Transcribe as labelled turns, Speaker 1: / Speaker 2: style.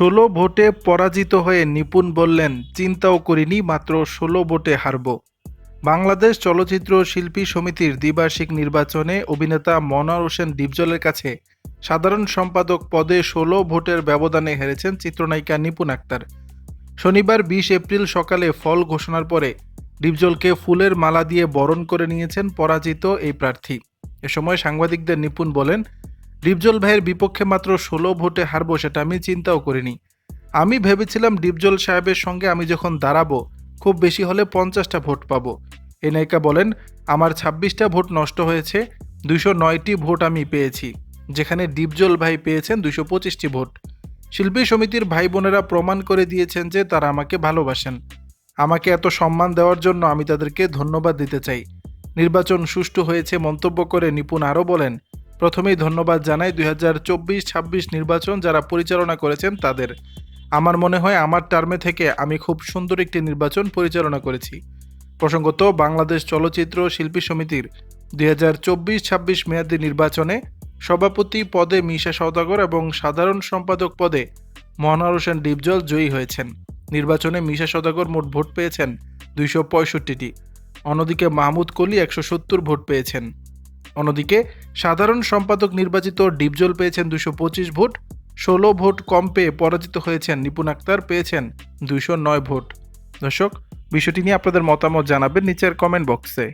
Speaker 1: ষোলো ভোটে পরাজিত হয়ে নিপুণ বললেন, চিন্তাও করিনি, মাত্র ষোলো ভোটে হারব। বাংলাদেশ চলচ্চিত্র শিল্পী সমিতির দ্বিবার্ষিক নির্বাচনে অভিনেতা মনোয়ার হোসেন ডিপজলের কাছে সাধারণ সম্পাদক পদে ষোলো ভোটের ব্যবধানে হেরেছেন চিত্রনায়িকা নিপুণ আক্তার। শনিবার বিশ এপ্রিল সকালে ফল ঘোষণার পরে ডিপজলকে ফুলের মালা দিয়ে বরণ করে নিয়েছেন পরাজিত এই প্রার্থী। এ সময় সাংবাদিকদের নিপুণ বলেন ডিপজল ভাইয়ের বিপক্ষে মাত্র ষোলো ভোটে হারবো সেটা আমি চিন্তাও করিনি। আমি ভেবেছিলাম ডিপজল সাহেবের সঙ্গে আমি যখন দাঁড়াবো, খুব বেশি হলে পঞ্চাশটা ভোট পাবো। এ নায়িকা বলেন, আমার ছাব্বিশটা ভোট নষ্ট হয়েছে দুশো নয়টি ভোট আমি পেয়েছি, যেখানে ডিপজল ভাই পেয়েছেন দুশো পঁচিশটি ভোট। শিল্পী সমিতির ভাই বোনেরা প্রমাণ করে দিয়েছেন যে তারা আমাকে ভালোবাসেন। আমাকে এত সম্মান দেওয়ার জন্য আমি তাদেরকে ধন্যবাদ দিতে চাই। নির্বাচন সুষ্ঠু হয়েছে মন্তব্য করে নিপুণ আরও বলেন প্রথমেই ধন্যবাদ জানাই দুই হাজার চব্বিশ ছাব্বিশ নির্বাচন যারা পরিচালনা করেছেন তাদের। আমার মনে হয় আমার টার্মে থেকে আমি খুব সুন্দর একটি নির্বাচন পরিচালনা করেছি। প্রসঙ্গত, বাংলাদেশ চলচ্চিত্র শিল্পী সমিতির দুই হাজার চব্বিশ ছাব্বিশ মেয়াদী নির্বাচনে সভাপতি পদে মিশা সওদাগর এবং সাধারণ সম্পাদক পদে মনোয়ার হোসেন ডিপজল জয়ী হয়েছেন। নির্বাচনে মিশা সওদাগর মোট ভোট পেয়েছেন দুইশো পঁয়ষট্টিটি। অন্যদিকে মাহমুদ কলি একশো সত্তর ভোট পেয়েছেন। অন্যদিকে, সাধারণ সম্পাদক নির্বাচিত ডিপজল পেয়েছেন দুশো পঁচিশ ভোট, ষোলো ভোট কম পেয়ে পরাজিত হয়েছেন নিপুণ আক্তার, পেয়েছেন দুশো নয় ভোট। দর্শক, বিষয়টি নিয়ে আপনাদের মতামত জানাবেন নিচের কমেন্ট বক্সে